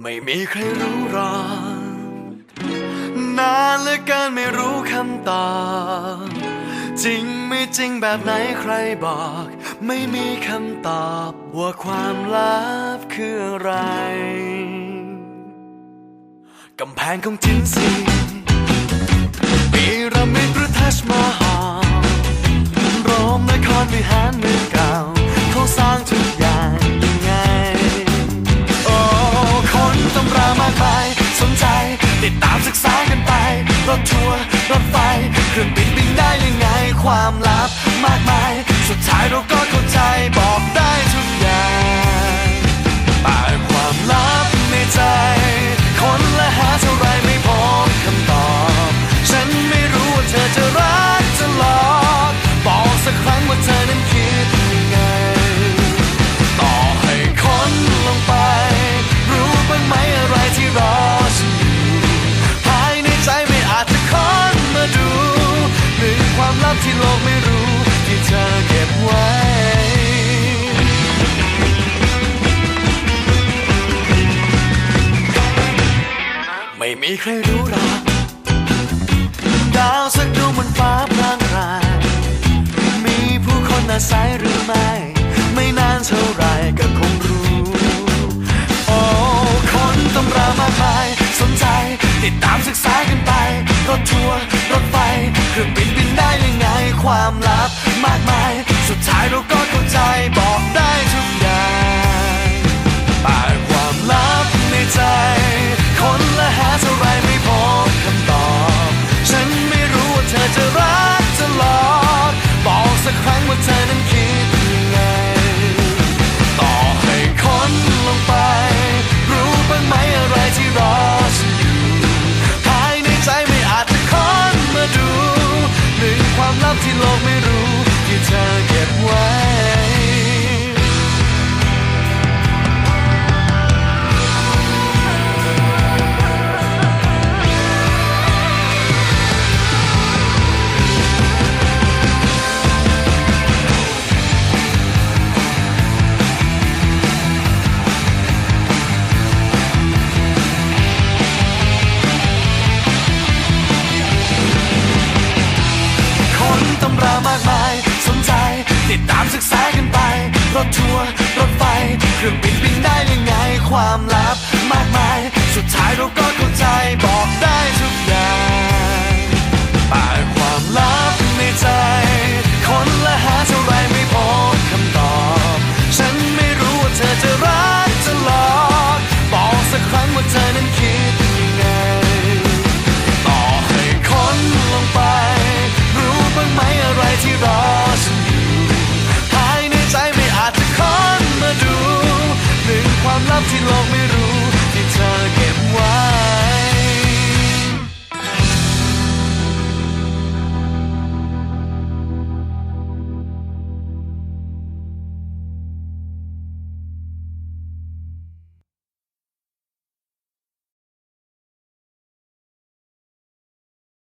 ไม่มีใครรู้รอนานเหลือเกินไม่รู้คำตอบจริงไม่จริงแบบไหนใครบอก ไม่มีคำตอบว่าความลับคืออะไรกำแพงของจินซีปีระมิดหรือทัชมาฮาลโรมนครวิหารเมือง ติดตามศึกษากันไปรถทัวร์รถไฟเครื่องบินบินได้ยังไงความลับมากมายับที่โลกไม่รู้ที่เธอเก็บไว้ไม่มีใครรู้หรอกดาวสักดวงบนฟ้าพรางพรายมีผู้คนอาศัยหรือไม่ ไม่นานเท่าไรก็คงรู้ โอ้คนตำรามากมายสนใจ ติดตามศึกษากันไป รถทัวร์รถไฟเครื่องบิน สักครั้งว่าเธอนั้นคิดยังไง ต่อให้คนลงไป รู้บ้างไหมอะไรที่รอฉันอยู่ภายในใจไม่อาจจะค้นมาดู หนึ่งความลับที่โลกไม่รู้ที่เธอเก็บไว้ายสุด